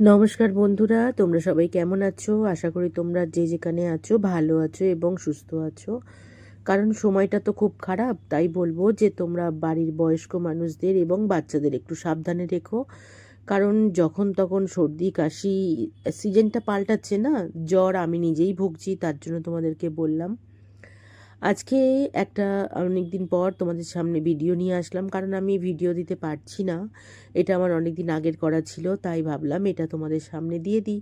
নমস্কার বন্ধুরা, তোমরা সবাই কেমন আছো? আশা করি তোমরা যে যেখানে আছো ভালো আছো এবং সুস্থ আছো। কারণ সময়টা তো খুব খারাপ, তাই বলব যে তোমরা বাড়ির বয়স্ক মানুষদের এবং বাচ্চাদের একটু সাবধানে রেখো। কারণ যখন তখন সর্দি, কাশি সিজনটা পাল্টাচ্ছে না, জ্বর আমি নিজেই ভুগছি, তার জন্য তোমাদেরকে বললাম। আজকে একটা অনেক দিন পর তোমাদের সামনে ভিডিও নিয়ে আসলাম, কারণ আমি ভিডিও দিতে পারছি না। এটা আমার অনেক দিন আগের করা ছিল, তাই ভাবলাম এটা তোমাদের সামনে দিয়ে দিই।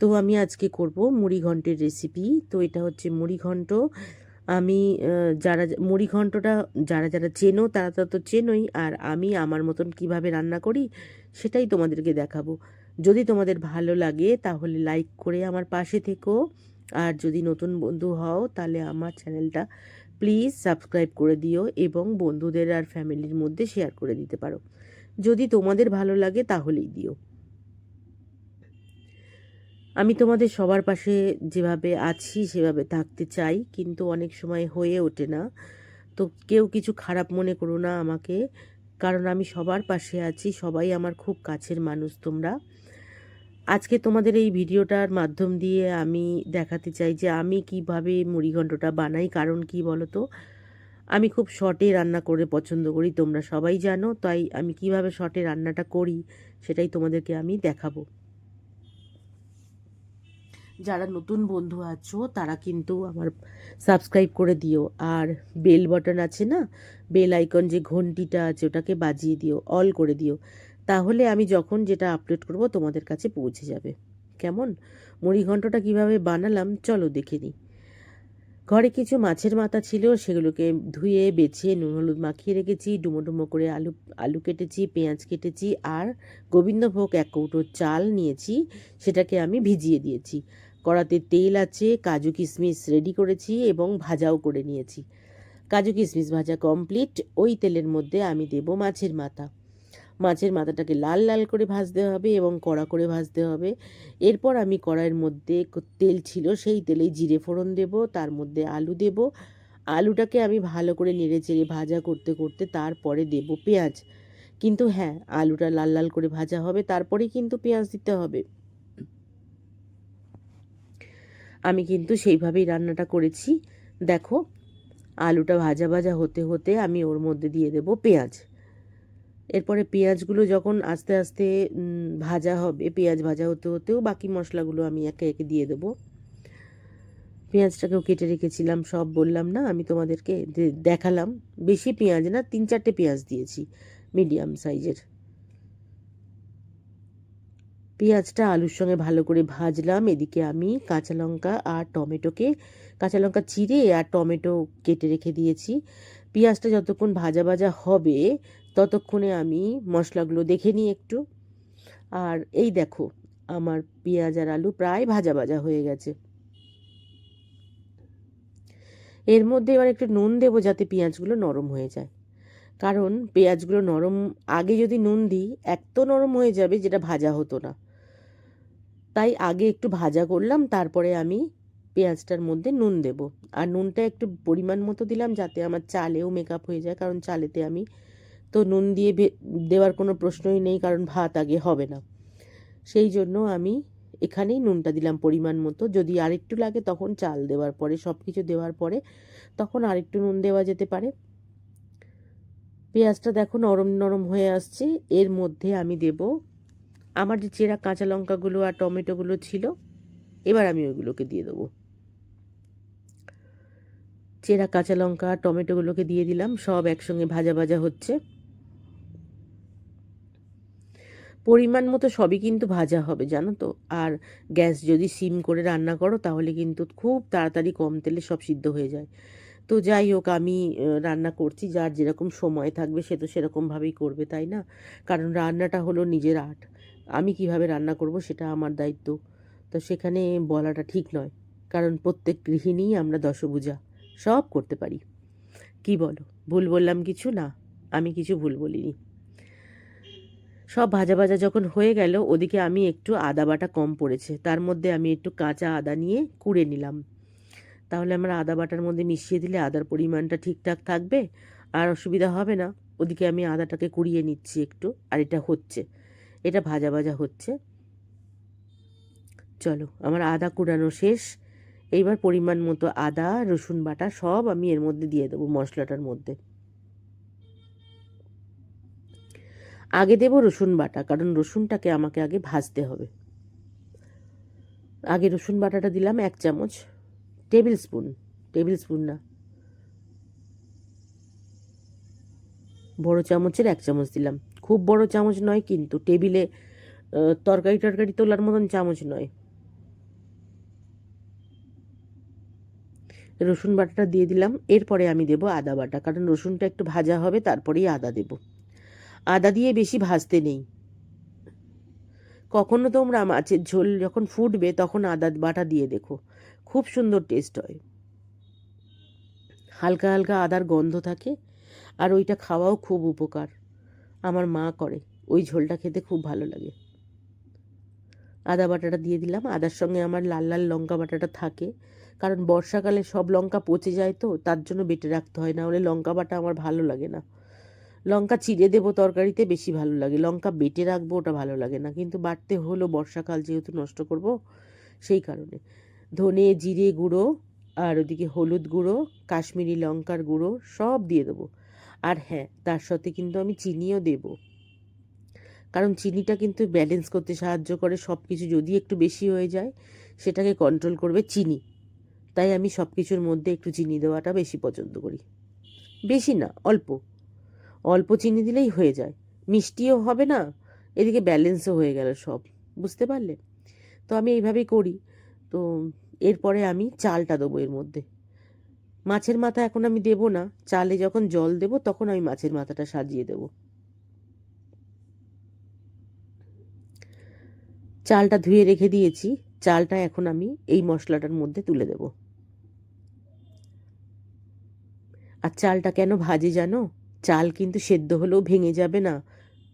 তো আমি আজকে করব মুড়ি ঘন্টের রেসিপি তো এটা হচ্ছে মুড়ি ঘন্ট। আমি যারা, মুড়ি ঘন্টটা যারা যারা চেনো, তারা তো তো চেনোই। আর আমি আমার মতন কীভাবে রান্না করি, সেটাই তোমাদেরকে দেখাবো। যদি তোমাদের ভালো লাগে, তাহলে লাইক করে আমার পাশে থেকো। আর যদি নতুন বন্ধু হও, তাহলে আমার চ্যানেলটা প্লিজ সাবস্ক্রাইব করে দিও এবং বন্ধুদের আর ফ্যামিলির মধ্যে শেয়ার করে দিতে পারো। যদি তোমাদের ভালো লাগে, তাহলেই দিও। আমি তোমাদের সবার পাশে যেভাবে আছি, সেভাবে থাকতে চাই, কিন্তু অনেক সময় হয়ে ওঠে না। তো কেউ কিছু খারাপ মনে করো না আমাকে, কারণ আমি সবার পাশে আছি, সবাই আমার খুব কাছের মানুষ তোমরা। আজকে তোমাদের এই ভিডিওটার মাধ্যম দিয়ে আমি দেখাতে চাই যে আমি কীভাবে মুড়িঘণ্টটা বানাই, কারণ কি বলো তো আমি খুব শর্টে রান্না করে পছন্দ করি, তোমরা সবাই জানো, তাই আমি কীভাবে শর্টে রান্নাটা করি সেটাই তোমাদেরকে আমি দেখাবো। যারা নতুন বন্ধু আছো, তারা কিন্তু আমার সাবস্ক্রাইব করে দিও, আর বেল বাটন আছে না? বেল আইকন যে ঘন্টিটা আছে, ওটাকে বাজিয়ে দিও, অল করে দিও। তাহলে আমি যখন যেটা আপলোড করব তোমাদের কাছে পৌঁছে যাবে। কেমন? মুড়ি ঘন্টটা কীভাবে বানালাম? চলো দেখে নিই। ঘরে কিছু মাছের মাথা ছিল, সেগুলোকে ধুয়ে, বেছে, নুন হলুদ মাখিয়ে রেখেছি, ডুমো ডুমো করে আলু আলু কেটেছি, পেঁয়াজ কেটেছি আর গোবিন্দভোগ এক কৌটো চাল নিয়েছি, সেটাকে আমি ভিজিয়ে দিয়েছি। কড়াতে তেল আছে, কাজু কিশমিশ রেডি করেছি এবং ভাজাও করে নিয়েছি। কাজু কিশমিশ ভাজা কমপ্লিট ওই তেলের মধ্যে আমি দেব মাছের মাথা। মাছের মাথাটাকে লাল লাল করে ভাজতে হবে এবং কড়া করে ভাজতে হবে। এরপর আমি কড়াইয়ের মধ্যে তেল ছিল সেই তেলেই জিরে ফোড়ন দেব, তার মধ্যে আলু দেব। আলুটাকে আমি ভালো করে নেড়ে চেড়ে ভাজা করতে করতে তারপরে দেব পেঁয়াজ। কিন্তু হ্যাঁ আলুটা লাল লাল করে ভাজা হবে, তারপরেই কিন্তু পেঁয়াজ দিতে হবে। আমি কিন্তু সেইভাবেই রান্নাটা করেছি। দেখো, আলুটা ভাজা ভাজা হতে হতে আমি ওর মধ্যে দিয়ে দেব পেঁয়াজ। এরপরে পেঁয়াজগুলো যখন আস্তে আস্তে ভাজা হবে, পেঁয়াজ ভাজা হতে হতেও বাকি মশলাগুলো আমি একে একে দিয়ে দেবো। পেঁয়াজটাকেও কেটে রেখেছিলাম, সব বললাম, না, আমি তোমাদেরকে দেখালাম। বেশি পেঁয়াজ না, তিন চারটে পেঁয়াজ দিয়েছি, মিডিয়াম সাইজের। পেঁয়াজটা আলুর সঙ্গে ভালো করে ভাজলাম, এদিকে আমি কাঁচা লঙ্কা আর টমেটোকে, কাঁচা লঙ্কা চিড়ে আর টমেটো কেটে রেখে দিয়েছি। পেঁয়াজটা যতক্ষণ ভাজা ভাজা হবে ততক্ষণে আমি মশলাগুলো দেখে নিই একটু। আর এই দেখো, আমার পেঁয়াজ আর আলু প্রায় ভাজা ভাজা হয়ে গেছে। এর মধ্যে এবার একটু নুন দেবো যাতে পেঁয়াজগুলো নরম হয়ে যায়। কারণ পেঁয়াজগুলো নরম, আগে যদি নুন দিই এত নরম হয়ে যাবে, যেটা ভাজা হতো না। তাই আগে একটু ভাজা করলাম, তারপরে আমি পেঁয়াজটার মধ্যে নুন দেব। আর নুনটা একটু পরিমাণ মতো দিলাম, যাতে আমার চালেও মেকআপ হয়ে যায়, কারণ চালেতে আমি তো নুন দিয়ে দেওয়ার কোনো প্রশ্নই নেই, কারণ ভাত আগে হবে না। সেই জন্য আমি এখানেই নুনটা দিলাম পরিমাণ মতো। যদি আরেকটু লাগে তখন চাল দেওয়ার পরে সব কিছু দেওয়ার পরে তখন আরেকটু নুন দেওয়া যেতে পারে। পেঁয়াজটা দেখো নরম নরম হয়ে আসছে। এর মধ্যে আমি দেব আমার যে চেরা কাঁচা লঙ্কাগুলো আর টমেটোগুলো ছিল, এবার আমি ওইগুলোকে দিয়ে দেবো। চেরা কাঁচা লঙ্কা টমেটোগুলোকে দিয়ে দিলাম, সব একসঙ্গে ভাজা ভাজা হচ্ছে। পরিমাণ মতো সবই কিন্তু ভাজা হবে, জানো তো? আর গ্যাস যদি সিম করে রান্না করো, তাহলে কিন্তু খুব তাড়াতাড়ি কম তেলে সব সিদ্ধ হয়ে যায়। তো যাই হোক, আমি রান্না করছি, যার যেরকম সময় থাকবে, সে তো সেরকমভাবেই করবে, তাই না? কারণ রান্নাটা হলো নিজের আর্ট। আমি কীভাবে রান্না করব সেটা আমার দায়িত্ব। তো সেখানে বলাটা ঠিক নয়, কারণ প্রত্যেক গৃহিণী আমরা দশভুজা, সব করতে পারি। কি বলো? ভুল বললাম কিছু? না, আমি কিছু ভুল বলিনি। সব ভাজা ভাজা যখন হয়ে গেল, ওদিকে আমি একটু আদা বাটা কম পড়েছে। তার মধ্যে আমি একটু কাঁচা আদা নিয়ে কুড়ে নিলাম। তাহলে আমার আদা বাটার মধ্যে মিশিয়ে দিলে আদার পরিমাণটা ঠিকঠাক থাকবে, আর অসুবিধা হবে না। ওদিকে আমি আদাটাকে কুড়িয়ে নিচ্ছি একটু, আর এটা হচ্ছে। এটা ভাজা ভাজা হচ্ছে। চলো, আমার আদা কুড়ানো শেষ। এইবার পরিমাণ মতো আদা, রসুন বাটা সব আমি এর মধ্যে দিয়ে দেবো মশলাটার মধ্যে। আগে দেবো রসুন বাটা, কারণ রসুনটাকে আমাকে আগে ভাজতে হবে। আগে রসুন বাটাটা দিলাম এক চামচ টেবিল স্পুন টেবিল স্পুন না। বড় চামচের এক চামচ দিলাম। খুব বড় চামচ নয় কিন্তু টেবিলে তরকারি টরকারি তোলার মতন চামচ নয়। রসুন বাটাটা দিয়ে দিলাম। এরপরে আমি দেবো আদা বাটা, কারণ রসুনটা একটু ভাজা হবে, তারপরেই আদা দেব। আদা দিয়ে বেশি ভাজতে নেই। কখনো তোমরা মাছের ঝোল যখন ফুটবে তখন আদা বাটা দিয়ে দেখো। খুব সুন্দর টেস্ট হয়। হালকা হালকা আদার গন্ধ থাকে আর ওইটা খাওয়াও খুব উপকার। আমার মা করে, ওই ঝোলটা খেতে খুব ভালো লাগে। আদা বাটাটা দিয়ে দিলাম। আদার সঙ্গে আমার লাল লাল লঙ্কা বাটাটা থাকে। কারণ বর্ষাকালে সব লঙ্কা পচে যায় তো, তার জন্য বেটে রাখতে হয়, না হলে লঙ্কা বাটা আমার ভালো লাগে না। লঙ্কা চিড়ে দেবো তরকারিতে বেশি ভালো লাগে। লঙ্কা বেটে রাখব, ওটা ভালো লাগে না। কিন্তু বাটতে হলো বর্ষাকাল যেহেতু নষ্ট করব, সেই কারণে। ধনে জিরে গুঁড়ো আর ওদিকে হলুদ গুঁড়ো, কাশ্মীরি লঙ্কার গুঁড়ো সব দিয়ে দেবো। আর হ্যাঁ তার সাথে কিন্তু আমি চিনিও দেব। কারণ চিনিটা কিন্তু ব্যালেন্স করতে সাহায্য করে। সব কিছু যদি একটু বেশি হয়ে যায়, সেটাকে কন্ট্রোল করবে চিনি। তাই আমি সব কিছুর মধ্যে একটু চিনি দেওয়াটা বেশি পছন্দ করি। বেশি না, অল্প। অল্প চিনি দিলেই হয়ে যায়। মিষ্টিও হবে না, এদিকে ব্যালেন্সও হয়ে গেল সব, বুঝতে পারলে? তো আমি এইভাবেই করি। তো এরপরে আমি চালটা দেবো এর মধ্যে। মাছের মাথা এখন আমি দেব না, চালে যখন জল দেব তখন আমি মাছের মাথাটা সাজিয়ে দেব। চালটা ধুয়ে রেখে দিয়েছি, চালটা এখন আমি এই মশলাটার মধ্যে তুলে দেব। আর চালটা কেন ভাজে জানো? চাল কিন্তু সেদ্ধ হলেও ভেঙে যাবে না,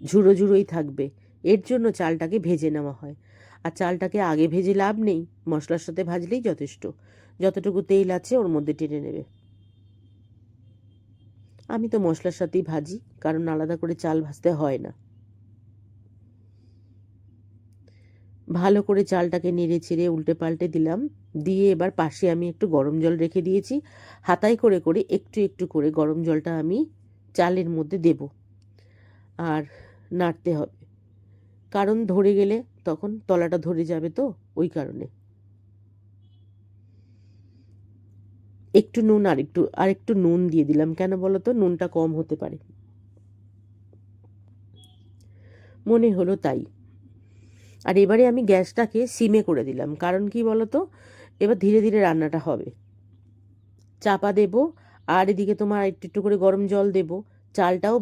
ঝুড়ো ঝুড়োই থাকবে। এর জন্য চালটাকে ভেজে নেওয়া হয়। আর চালটাকে আগে ভেজে লাভ নেই, মশলার সাথে ভাজলেই যথেষ্ট। যতটুকু তেল আছে ওর মধ্যে টেনে নেবে। আমি তো মশলার সাথেই ভাজি, কারণ আলাদা করে চাল ভাজতে হয় না। ভালো করে চালটাকে নেড়ে চেড়ে উল্টে পাল্টে দিলাম। দিয়ে এবার পাশে আমি একটু গরম জল রেখে দিয়েছি। হাতাই করে করে একটু একটু করে গরম জলটা আমি চালের মধ্যে দেব আর নাড়তে হবে। কারণ ধরে গেলে তখন তলাটা ধরে যাবে তো ওই কারণে। একটু নুন আর একটু আর একটু নুন দিয়ে দিলাম। কেন বলো তো? নুনটা কম হতে পারে। মনে হলো তাই। আর এবারে আমি গ্যাসটাকে সিমে করে দিলাম। কারণ কি বলো তো? এবার ধীরে ধীরে রান্নাটা হবে। চাপা দেব আর এদিকে তোমার একটু একটু করে গরম জল দেব। চালটাও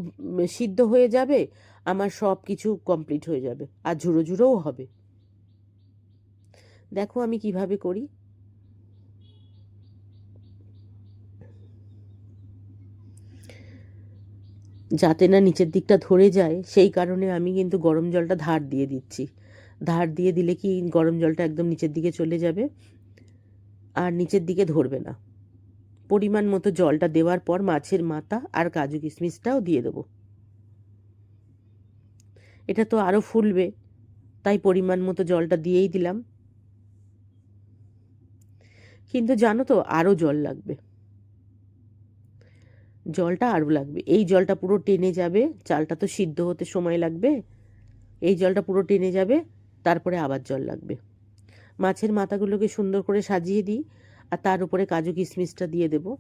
সিদ্ধ হয়ে যাবে, আমার সব কিছু কমপ্লিট হয়ে যাবে, আর ঝুড়ো ঝুড়োও হবে। দেখো আমি কীভাবে করি। যাতে না নিচের দিকটা ধরে যায়, সেই কারণে আমি কিন্তু গরম জলটা ধার দিয়ে দিচ্ছি। ধার দিয়ে দিলে কি গরম জলটা একদম নিচের দিকে চলে যাবে, আর নিচের দিকে ধরবে না। পরিমাণ মতো জলটা দেওয়ার পর মাছের মাথা আর কাজু কিশমিশটাও দিয়ে দেবো। এটা তো আরও ফুলবে, তাই পরিমাণ মতো জলটা দিয়েই দিলাম। কিন্তু জানো তো আরও জল লাগবে। জলটা আরও লাগবে। এই জলটা পুরো টেনে যাবে, চালটা তো সিদ্ধ হতে সময় লাগবে। এই জলটা পুরো টেনে যাবে, তারপরে আবার জল লাগবে। মাছের মাথাগুলোকে সুন্দর করে সাজিয়ে দিই। আর তার উপরে কাজু কিশমিশটা দিয়ে দেব।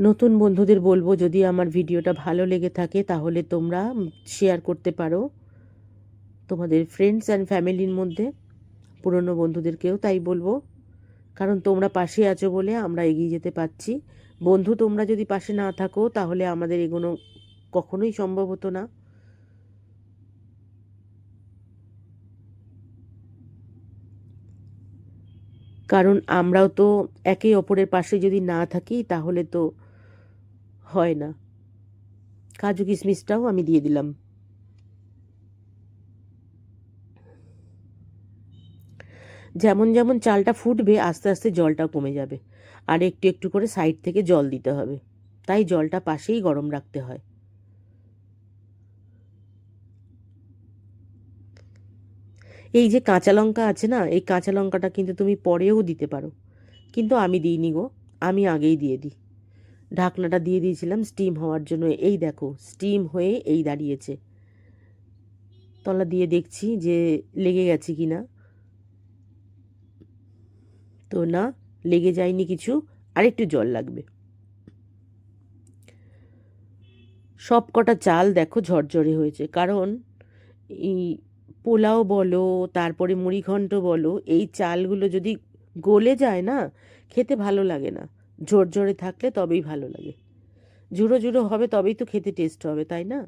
নতুন বন্ধুদের বলব, যদি আমার ভিডিওটা ভালো লেগে থাকে, তাহলে তোমরা শেয়ার করতে পারো। তোমাদের ফ্রেন্ডস অ্যান্ড ফ্যামিলির মধ্যে, পুরনো বন্ধুদেরকেও তাই বলব। কারণ তোমরা পাশে আছো বলে আমরা এগিয়ে যেতে পারছি। বন্ধু, তোমরা যদি পাশে না থাকো, তাহলে আমাদের এগোনো কখনোই সম্ভব হতো না। কারণ আমরাও তো একে অপরের পাশে যদি না থাকি, তাহলে তো হয় না। কাজু কিশমিশটাও আমি দিয়ে দিলাম। যেমন যেমন চালটা ফুটবে, আস্তে আস্তে জলটা কমে যাবে। আর একটু একটু করে সাইড থেকে জল দিতে হবে। তাই জলটা পাশেই গরম রাখতে হয়। এই যে কাঁচা লঙ্কা আছে না, এই কাঁচা লঙ্কাটা কিন্তু তুমি পরেও দিতে পারো। কিন্তু আমি দিইনি গো, আমি আগেই দিয়ে দিই। ঢাকনাটা দিয়ে দিয়েছিলাম স্টিম হওয়ার জন্য। এই দেখো স্টিম হয়ে এই দাঁড়িয়েছে। তলা দিয়ে দেখছি যে লেগে গেছে কি না তো না, লেগে যায়নি কিছু, আর একটু জল লাগবে। সব কটা চাল দেখো ঝরঝরে হয়েছে, কারণ এই পোলাও বলো, তারপরে মুড়িঘণ্ট বলো, এই চালগুলো যদি গলে যায় না, খেতে ভালো লাগে না। ঝরঝরে থাকলে তবেই ভালো লাগে। ঝুড়ো ঝুড়ো হবে তবেই তো খেতে টেস্ট হবে, তাই না?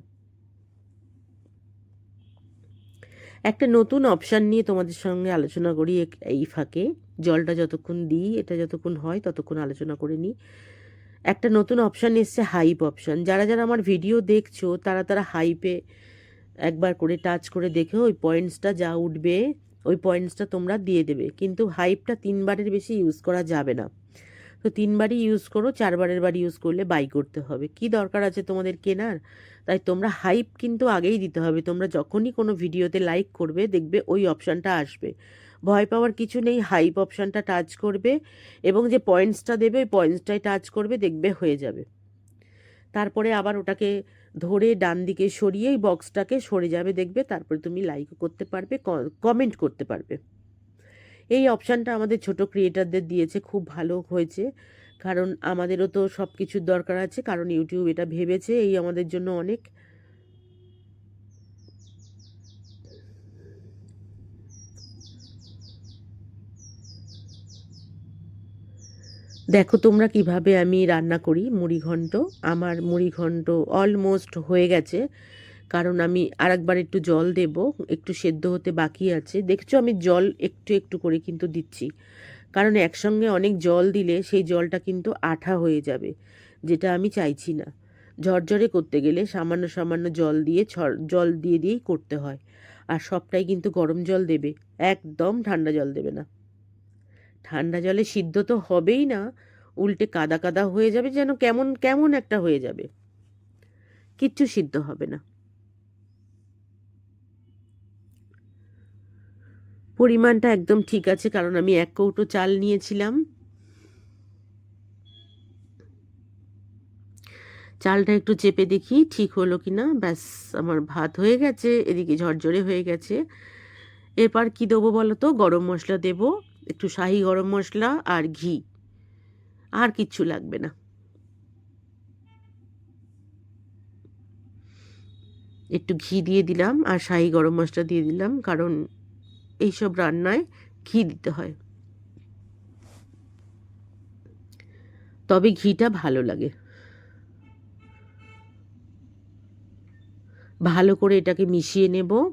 একটা নতুন অপশান নিয়ে তোমাদের সঙ্গে আলোচনা করি এই ফাঁকে। জলটা যতক্ষণ দিই, এটা যতক্ষণ হয়, ততক্ষণ আলোচনা করে নিই। একটা নতুন অপশান এসছে হাইপ অপশান যারা যারা আমার ভিডিও দেখছ, তারা তারা হাইপে একবার করে টাচ করে দেখে ওই পয়েন্টসটা যা উঠবে, ওই পয়েন্টসটা তোমরা দিয়ে দেবে। কিন্তু হাইপটা তিনবারের বেশি ইউজ করা যাবে না। তো তিনবারই ইউজ করো, চারবারের বার ইউজ করলে বাই করতে হবে। কি দরকার আছে তোমাদের কেনার? তাই তোমরা হাইপ কিন্তু আগেই দিতে হবে। তোমরা যখনই কোনো ভিডিওতে লাইক করবে, দেখবে ওই অপশানটা আসবে। ভয় পাওয়ার কিছু নেই হাইপ অপশানটা টাচ করবে এবং যে পয়েন্টসটা দেবে, ওই পয়েন্টসটাই টাচ করবে, দেখবে হয়ে যাবে। তারপরে আবার ওটাকে ধরে ডান দিকে সরিয়ে বক্সটাকে সরে যাবে, দেখবে তারপরে তুমি লাইক করতে পারবে কমেন্ট করতে পারবে। এই অপশানটা আমাদের ছোট ক্রিয়েটারদের দিয়েছে, খুব ভালো হয়েছে। কারণ আমাদেরও তো সব কিছুর দরকার আছে, কারণ ইউটিউব এটা ভেবেছে, এই আমাদের জন্য অনেক দেখো তোমরা কীভাবে আমি রান্না করি মুড়িঘণ্ট আমার মুড়িঘণ্ট অলমোস্ট হয়ে গেছে। কারণ আমি আরেকবার একটু জল দেব, একটু সেদ্ধ হতে বাকি আছে। দেখছ আমি জল একটু একটু করে কিন্তু দিচ্ছি। কারণ একসঙ্গে অনেক জল দিলে সেই জলটা কিন্তু আঠা হয়ে যাবে, যেটা আমি চাইছি না। ঝরঝরে করতে গেলে সামান্য সামান্য জল দিয়ে জল দিয়ে দিয়েই করতে হয়। আর সবটাই কিন্তু গরম জল দেবে, একদম ঠান্ডা জল দেবে না। ঠান্ডা জলে সিদ্ধ তো হবেই না, উল্টে কাদা কাদা হয়ে যাবে যেন কেমন কেমন একটা হয়ে যাবে। কিচ্ছু সিদ্ধ হবে না। পরিমাণটা একদম ঠিক আছে, কারণ আমি এক কৌটো চাল নিয়েছিলাম। চালটা একটু চেপে দেখি, ঠিক হলো কি না ব্যাস, আমার ভাত হয়ে গেছে, এদিকে ঝরঝরে হয়ে গেছে। এরপর কি দেবো বলো তো? গরম মশলা দেব। একটু শাহি গরম মশলা আর ঘি। আর কিচ্ছু লাগবে না। একটু ঘি দিয়ে দিলাম আর শাহি গরম মশলা দিয়ে দিলাম, কারণ এইসব রান্নায় ঘি দিতে হয়। তবে ঘিটা ভালো লাগে। ভালো করে এটাকে মিশিয়ে নেব।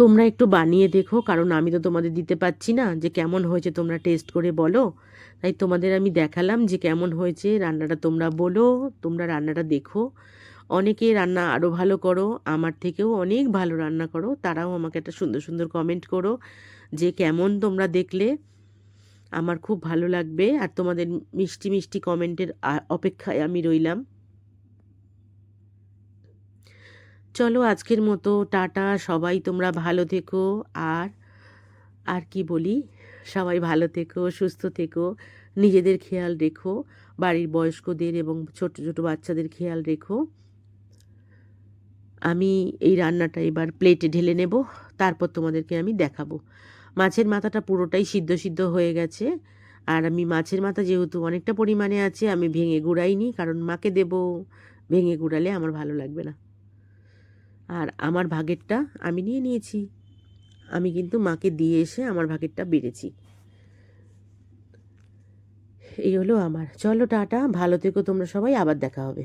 তোমরা একটু বানিয়ে দেখো, কারণ আমি তো তোমাদের দিতে পারছি না যে কেমন হয়েছে, তোমরা টেস্ট করে বলো। তাই তোমাদের আমি দেখালাম যে কেমন হয়েছে, রান্নাটা তোমরা বলো, তোমরা রান্নাটা দেখো। অনেকে রান্না আরও ভালো করো, আমার থেকেও অনেক ভালো রান্না করো, তারাও আমাকে একটা সুন্দর সুন্দর কমেন্ট করো যে কেমন তোমরা দেখলে। আমার খুব ভালো লাগবে, আর তোমাদের মিষ্টি মিষ্টি কমেন্টের অপেক্ষায় আমি রইলাম। চলো আজকের মতো, টাটা, সবাই তোমরা ভালো থেকো। আর আর কি বলি? সবাই ভালো থেকো, সুস্থ থেকো, নিজেদের খেয়াল রেখো, বাড়ির বয়স্কদের এবং ছোট ছোট বাচ্চাদের খেয়াল রেখো। আমি এই রান্নাটা এবার প্লেটে ঢেলে নেব, তারপর তোমাদেরকে আমি দেখাবো। মাছের মাথাটা পুরোটাই সিদ্ধ সিদ্ধ হয়ে গেছে। আর আমি মাছের মাথা যেহেতু অনেকটা পরিমাণে আছে, আমি ভেঙে গুড়াইনি, কারণ মাকে দেব। ভেঙে গুড়ালে আমার ভালো লাগবে না। আর আমার ভাগেরটা আমি নিয়ে নিয়েছি। আমি কিন্তু মাকে দিয়ে এসে আমার ভাগেরটা বেড়েছি। এই হলো আমার। চলো টাটা, ভালো থেকো, তোমরা সবাই, আবার দেখা হবে।